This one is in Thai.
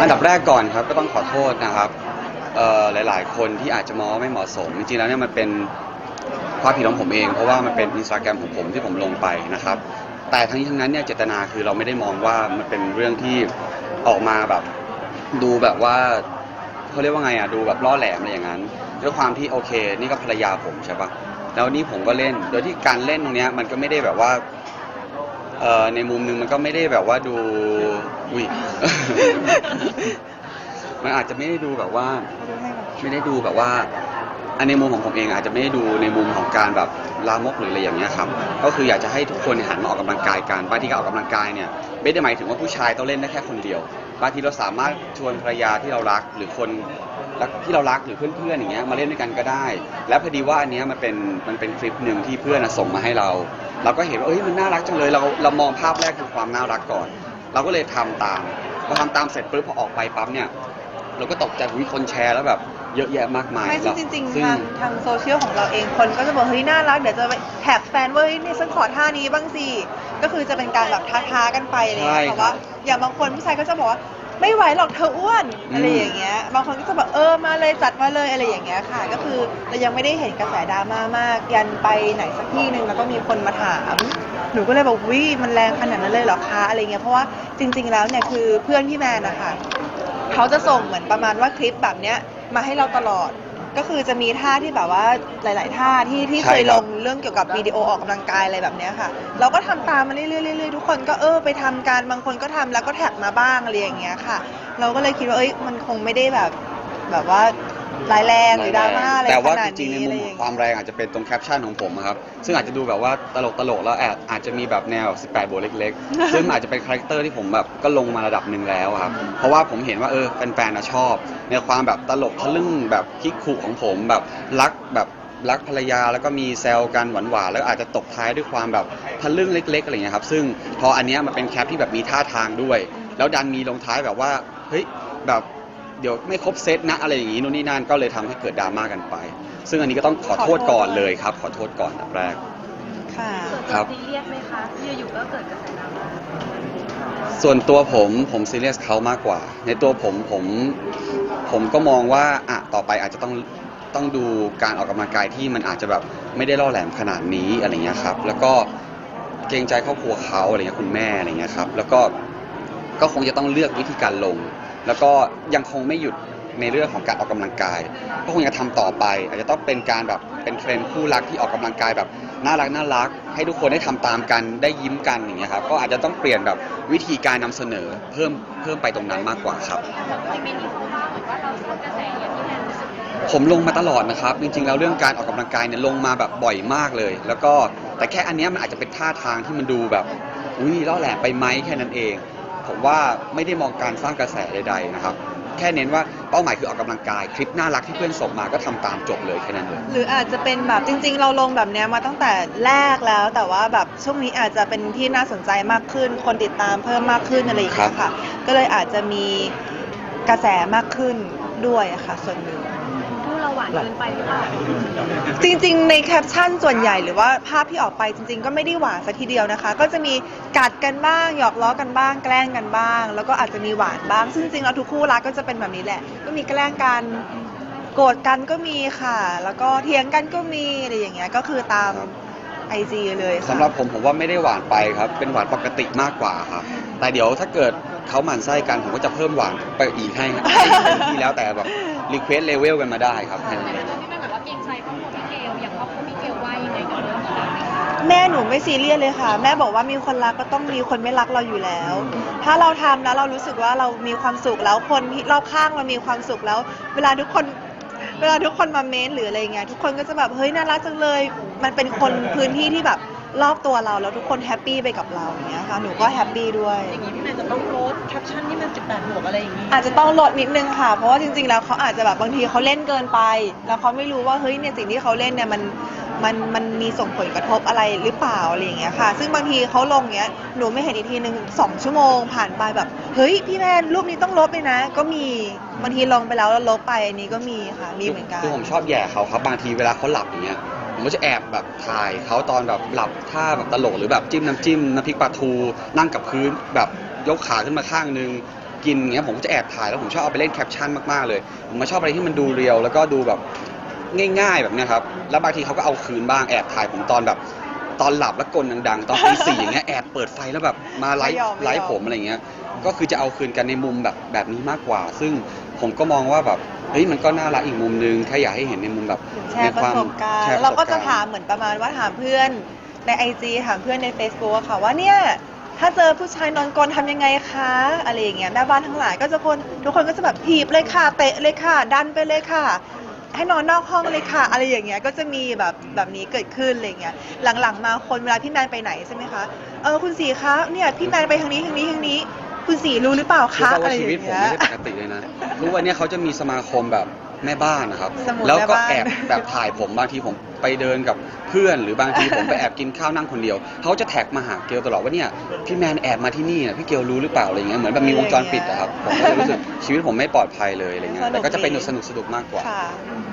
อันดับแรกก่อนครับก็ต้องขอโทษนะครับหลาย ๆ คนที่อาจจะมองว่าไม่เหมาะสม จริง ๆ แล้วเนี่ยมันเป็นความผิดของผมเอง เพราะว่ามันเป็นอินสตาแกรมของผมที่ผมลงไปนะครับ แต่ทั้งนี้ทั้งนั้นเนี่ยเจตนาคือเราไม่ได้มองว่ามันเป็นเรื่องที่ออกมาแบบดูแบบว่าเขาเรียกว่าไงอะดูแบบล่อแหลมอะไรอย่างนั้นด้วยความที่โอเค นี่ก็ภรรยาผมใช่ปะแล้วนี่ผมก็เล่น โดยที่การเล่นตรงเนี้ยมันก็ไม่ได้แบบว่า เอ่อในมุมหนึงมันก็ไม่ได้แบบว่าดูอุ้ย มันอาจจะไม่ได้ดูแบบว่า ไม่ได้ดูแบบว่า อันในมุมของผมเองอาจจะไม่ได้ดูในมุมของการแบบลามกหรืออะไรอย่างเงี้ยครับ ก็คืออยากจะให้ทุกคนหันมาออกกำลังกายกันบางทีการออกกำลังกายเนี่ยไม่ได้หมายถึงว่าผู้ชายต้องเล่นได้แค่คนเดียวบางทีเราสามารถชวนภรรยาที่เรารักหรือคนรักที่เรารักหรือเพื่อนๆอย่างเงี้ยมาเล่นด้วยกันก็ได้ และพอดีว่าอันเนี้ยมันเป็นมันเป็นคลิปหนึ่งที่เพื่อนอะส่งมาให้เรา เราก็เห็นว่าเอ้ยมันน่ารักจังเลยเราเรามองภาพแรกคือความน่ารักก่อน เราก็เลยทำตามพอทำตามเสร็จปุ๊บพอออกไปปั๊บเนี่ยเราก็ตกใจมีคนแชร์แล้วแบบเยอะแยะมากมายไม่ซึ่งจริงซึ่ๆทางทางโซเชียลของเราเองคนก็จะบอกเฮ้ยน่ารักเดี๋ยวจะไปแท็กแฟนว่าเฮ้ยนี่ฉันขอท่านี้บ้างสิก็คือจะเป็นการแบบท้าๆกันไปอะไรอย่างเลยเพราะว่าอย่างบางคนผู้ชายก็จะบอกว่า ไม่ไหวหรอกเธออ้วนอะไรอย่างเงี้ย บางคนก็จะแบบเออมาเลยจัดมาเลยอะไรอย่างเงี้ยค่ะ ก็คือเรายังไม่ได้เห็นกระแสดราม่ามาก ยันไปไหนสักที่หนึ่งแล้วก็มีคนมาถาม หนูก็เลยบอกวิมันแรงขนาดนั้นเลยเหรอคะอะไรเงี้ยเพราะว่าจริง ๆ แล้วเนี่ยคือเพื่อนพี่แมนนะคะเขาจะส่งเหมือนประมาณว่าคลิปแบบเนี้ยมาให้เราตลอด ก็คือจะมีท่าที่แบบว่าหลาย ๆ ท่าที่ที่ใช่เคยคลรับงเรื่องเกี่ยวกับวิดีโอออกกำลังกายอะไรแบบเนี้ยค่ะ เราก็ทำตามมาเรื่อยๆเรื่อยๆทุกคนก็เออไปทำกันบางคนก็ทำแล้วก็แท็กมาบ้างอะไรอย่างเงี้ยค่ะ เราก็เลยคิดว่าเอ้ยมันคงไม่ได้แบบแบบว่า ร้ายแรงหรือดราม่าอะไรแต่ขว่านาดจริงๆนี้ในอะไรมุมอขอย่างงความเงี้ยแรงอาจจะเป็นตรงแคปชั่นของผมอะครับ ซึ่งอาจจะดูแบบว่าตลกตลกๆแล้วแอบอาจจะมีแบบแนว 18บวกเล็กๆ ซึ่งอาจจะเป็นคาแรคเตอร์ที่ผมแบบก็ลงมาระดับหนึ่งแล้วอะครับ เพราะว่าผมเห็นว่าเออแฟนๆนะชอบ ในความแบบตลกทะลึ่งแบบคิกขู่ของผมแบบรักแบบรักภรรยาแล้วก็มีแซวกันหวานๆแล้วอาจจะตบท้ายด้วยความแบบทะลึ่งเล็ก ๆอะไรอย่างเงี้ยครับ ซึ่งพออันเนี้ยมันเป็นแคปที่แบบมีท่าทางด้วย แล้วดันมีลงท้ายแบบว่าเฮ้ยแบบ เดี๋ยวไม่ครบเซตนะอะไรอย่างงี้นู่นนี่นั่นก็เลยทำให้เกิดดราม่ากันไป ซึ่งอันนี้ก็ต้องขอโทษก่อนเลยครับ ขอโทษก่อนอันดับแรก ค่ะ ส่วนครัตัวบซีเรียสไหมคะที่อยู่ๆก็เกิดกระแสดราม่าส่วนตัวผมผมซีเรียสเขามากกว่า ในตัวผมผมผมก็มองว่าอะต่อไปอาจจะต้องต้องดูการออกกำลังกายที่มันอาจจะแบบไม่ได้ล่อแหลมขนาดนี้อะไรเงี้ยครับแล้วก็เกรงใจครอบครัวเขาอะไรเงี้ยคุณแม่อะไรเงี้ยครับแล้วก็ก็คงจะต้องเลือกวิธีการลง แล้วก็ยังคงไม่หยุดในเรื่องของการออกกำลังกาย ก็คงจะทำต่อไป อาจจะต้องเป็นการแบบเป็นเทรนด์คู่รักที่ออกกำลังกายแบบน่ารักน่ารัก ให้ทุกคนได้ทำตามกันได้ยิ้มกันอย่างเงี้ยครับก็อาจจะต้องเปลี่ยนแบบวิธีการนำเสนอเพิ่มเพิ่มไปตรงนั้นมากกว่าครับแต่ไม่มีคู่ว่าเหมือนว่าเราสร้างกระแสอย่างที่แมนรู้สึกผมลงมาตลอดนะครับ จริงๆ แล้วเรื่องการออกกำลังกายเนี่ยลงมาแบบบ่อยมากเลย แล้วก็แต่แค่อันเนี้ยมันอาจจะเป็นท่าทางที่มันดูแบบอุ้ยล่อแหลมไปไหมแค่นั้นเอง ผมว่าไม่ได้มองการสร้างกระแสใด ๆ นะครับ แค่เน้นว่าเป้าหมายคือออกกำลังกาย คลิปน่ารักที่เพื่อนส่งมาก็ทำตามจบเลยแค่นั้นเลยหรืออาจจะเป็นแบบจริง ๆ เราลงแบบเนี้ยมาตั้งแต่แรกแล้ว แต่ว่าแบบช่วงนี้อาจจะเป็นที่น่าสนใจมากขึ้น คนติดตามเพิ่มมากขึ้นอะไรอย่างเงี้ยค่ะ ก็เลยอาจจะมีกระแสมากขึ้นด้วยค่ะส่วนหนึ่ง หวานเกินไปหรือเปล่าจริง ๆ ในแคปชั่นส่วนใหญ่หรือว่าภาพที่ออกไปจริง ๆ ก็ไม่ได้หวานสักทีเดียวนะคะ ก็จะมีกัดกันบ้างหยอกล้อกันบ้าง แกล้งกันบ้าง แล้วก็อาจจะมีหวานบ้าง ซึ่งจริงๆแล้วทุกคู่รักก็จะเป็นแบบนี้แหละ ก็มีแกล้งกันโกรธกันก็มีค่ะ แล้วก็เถียงกันก็มีอะไรอย่างเงี้ยก็คือตามไอจีเลยค่ะ สำหรับผมผมว่าไม่ได้หวานไปครับ เป็นหวานปกติมากกว่าครับ แต่เดี๋ยวถ้าเกิด เขาหมั่นไส้กันผมก็จะเพิ่มหวานไปอีกให้ครับที่แล้วแต่แบบรีเควสเลเวลกันมาได้ครับแค่นั้นเองที่แม่แบบว่าเกรงใจครอบครัวพี่เกลอย่างครอบครัวพี่เกลว่ายังไงกับเรื่องนี้แม่หนูไม่ซีเรียสเลยค่ะ แม่บอกว่ามีคนรักก็ต้องมีคนไม่รักเราอยู่แล้ว ถ้าเราทำแล้วเรารู้สึกว่าเรามีความสุขแล้วคนรอบข้างเรามีความสุขแล้ว เวลาทุกคนเวลาทุกคนมาเม้นหรืออะไรเงี้ยทุกคนก็จะแบบเฮ้ยน่ารักจังเลย มันเป็นคนพื้นที่ที่แบบ รอบตัวเราแล้วทุกคนแฮปปี้ไปกับเราอย่างเงี้ยค่ะหนูก็แฮปปี้ด้วยอย่างนี้พี่แมนจะต้องลดแคปชั่นที่มัน18บวกอะไรอย่างนี้อาจจะต้องลดนิดนึงค่ะ เพราะว่าจริงๆแล้วเขาอาจจะแบบบางทีเขาเล่นเกินไป แล้วเขาไม่รู้ว่าเฮ้ยเนี่ยสิ่งที่เขาเล่นเนี่ยมันมันมันมีส่งผลกระทบอะไรหรือเปล่าอะไรอย่างเงี้ยค่ะ ซึ่งบางทีเขาลงเงี้ยหนูไม่เห็นอีกทีหนึ่งสองชั่วโมงผ่านไปแบบเฮ้ยพี่แมนรูปนี้ต้องลบเลยนะ ก็มีบางทีลงไปแล้วแล้วลบไปอันนี้ก็มีค่ะมีเหมือนกันคือผมชอบแย่เขาครับบางทีเวลาเขาหลับอย่างเงี้ย ผมก็จะแอบแบบถ่ายเขาตอนแบบหลับท่าแบบตลกหรือแบบจิ้มน้ำจิ้มน้ำพริกปลาทู นั่งกับพื้นแบบยกขาขึ้นมาข้างนึงกินอย่างเงี้ยผมก็จะแอบถ่ายแล้วผมชอบเอาไปเล่นแคปชั่นมากๆเลย ผมมาชอบอะไรที่มันดูเรียวแล้วก็ดูแบบง่าย ๆแบบเนี้ยครับแล้วบางทีเขาก็เอาคืนบ้างแอบถ่ายผมตอนแบบตอนหลับแล้วกลดังๆ ตอนตีสี่อย่างเงี้ยแอบเปิดไฟแล้วแบบมาไลฟ์ไม่ยอมไม่ยอมไลฟ์ผมอะไรเงี้ย ก็คือจะเอาคืนกันในมุมแบบแบบนี้มากกว่า ซึ่งผมก็มองว่าแบบเฮ้ยมันก็น่ารักอีกมุมนึงแค่อยากให้เห็นในมุมแบบแชร์ประสบการณ์แชแล้วปเราระสบก็จะรณ์ถามเหมือนประมาณว่าถามเพื่อนในไอจีถามเพื่อนใน Facebook อะค่ะว่าเนี่ย ถ้าเจอผู้ชายนอนกรนทำยังไงคะอะไรอย่างเงี้ยแม่บ้านทั้งหลายก็จะคนทุกคนก็จะแบบถีบเลยค่ะเตะเลยค่ะ ดันไปเลยค่ะ ให้นอนนอกห้องเลยค่ะ อะไรอย่างเงี้ยก็จะมีแบบแบบนี้เกิดขึ้นอะไรอย่างเงี้ยหลังๆมาคนเวลาพี่แมนไปไหนใช่ไหมคะเออคุณสีคะเนี่ยพี่แมนไปทางนี้ทางนี้ทางนี้ คุณสีรู้หรือเปล่ารู้คะป่าวอะไรว่าอชีย่างวิตผมเงี้ยไม่ได้ปกติเลยนะ รู้ว่าเนี่ยเขาจะมีสมาคมแบบแม่บ้านนะครับ สมุดแล้วก็แม่บ้าน แอบแบบถ่ายผมบางทีผมไปเดินกับเพื่อน หรือบางทีผมไปแอบกินข้าวนั่งคนเดียว เขาจะแท็กมาหาเกลตลอดว่าเนี่ยพี่แมนแอบมาที่นี่นะพี่เกลรู้หรือเปล่าอะไรเงี้ยเหมือนแบบมีวงจรปิดอะครับผมก็เลยรู้สึกชีวิตผมไม่ปลอดภัยเลยอะไรเงี้ยแต่ก็จะเป็นสนุกสนุกๆมากกว่า ค่ะอืม